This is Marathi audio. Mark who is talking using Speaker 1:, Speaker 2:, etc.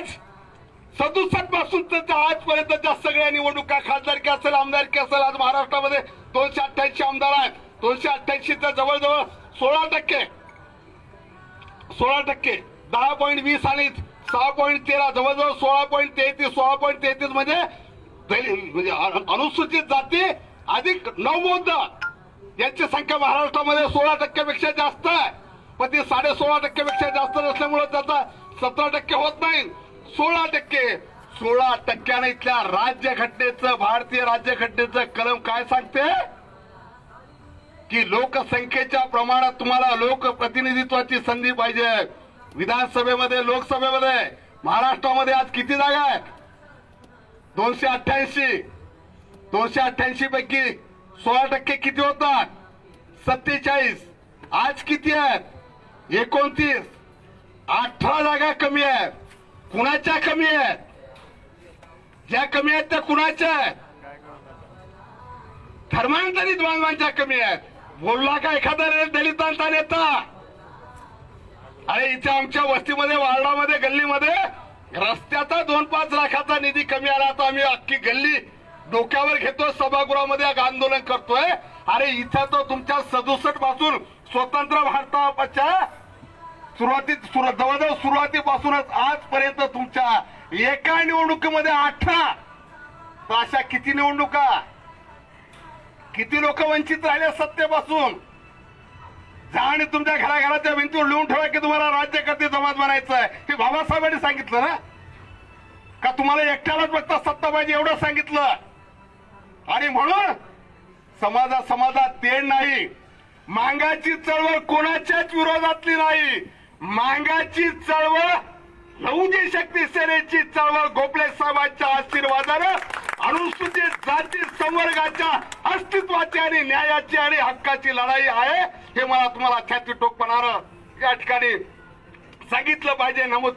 Speaker 1: आज सदुसष्टपासून तर आजपर्यंतच्या सगळ्या निवडणुका खासदारकी असेल आमदारकी असेल आज महाराष्ट्रामध्ये दोनशे अठ्ठ्याऐंशी आमदार आहेत. दोनशे अठ्ठ्याऐंशी तर जवळजवळ सोळा टक्के. सोळा टक्के. दहा पॉईंट वीस आणि सहा पॉईंट तेरा जवळजवळ सोळा पॉईंट तेहतीस सोळा पॉईंट तेहतीस म्हणजे म्हणजे अनुसूचित जाती अधिक नवबौद्ध यांची संख्या महाराष्ट्रामध्ये सोळा टक्क्यापेक्षा जास्त आहे. पण ती साडे सोळा टक्क्यापेक्षा जास्त नसल्यामुळे त्याचा सतरा टक्के होत नाही. सोळा टक्के. सोळा टक्क्याने इथल्या राज्यघटनेचं भारतीय राज्यघटनेचं कलम काय सांगते? की लोकसंख्येच्या प्रमाणात तुम्हाला लोकप्रतिनिधित्वाची संधी पाहिजे. विधानसभेमध्ये लोकसभेमध्ये महाराष्ट्रामध्ये आज किती जागा आहेत? दोनशे अठ्ठ्याऐंशी. दोनशे अठ्ठ्याऐंशी पैकी सोळा टक्के किती होतात? सत्तेचाळीस. आज किती आहेत? एकोणतीस. अठरा जागा कमी आहेत. कुणाच्या कमी आहेत? ज्या कमी आहेत त्या कुणाच्या आहेत? धर्मांतरित बांधवांच्या कमी आहेत. बोलला का एखादा दलितांचा नेता? अरे इथे आमच्या वस्तीमध्ये वार्डामध्ये गल्लीमध्ये रस्त्याचा दोन पाच लाखाचा निधी कमी आला तर आम्ही अख्खी गल्ली डोक्यावर घेतो सभागृहामध्ये एक आंदोलन करतोय. अरे इथं तो तुमच्या सदुसटपासून स्वतंत्र भारताच्या सुरुवाती सुरु- जवळजवळ सुरुवातीपासूनच आजपर्यंत तुमच्या एका निवडणुकीमध्ये अठरा. तर अशा किती निवडणुका? किती लोक वंचित राहिले सत्तेपासून? जा आणि तुमच्या घराघराच्या भिंतीवर लिहून ठेवा की तुम्हाला राज्यकर्ते जमात बनायचं आहे हे बाबासाहेबांनी सांगितलं ना? का तुम्हाला एकट्यालाच बघता सत्ता पाहिजे एवढं सांगितलं? आणि म्हणून समाजा समाजात तेढ नाही. मांगाची चळवळ कोणाच्याच विरोधातली नाही. मांगाची चळवळ लहुजी शक्ती सेनेची चळवळ गोपले साहेबांच्या आशीर्वादानं अनुसूचित जाती संवर्गाच्या अस्तित्वाची आणि न्यायाची आणि हक्काची लढाई आहे हे मला तुम्हाला छाती टोकपणारं या ठिकाणी सांगितलं पाहिजे नमूद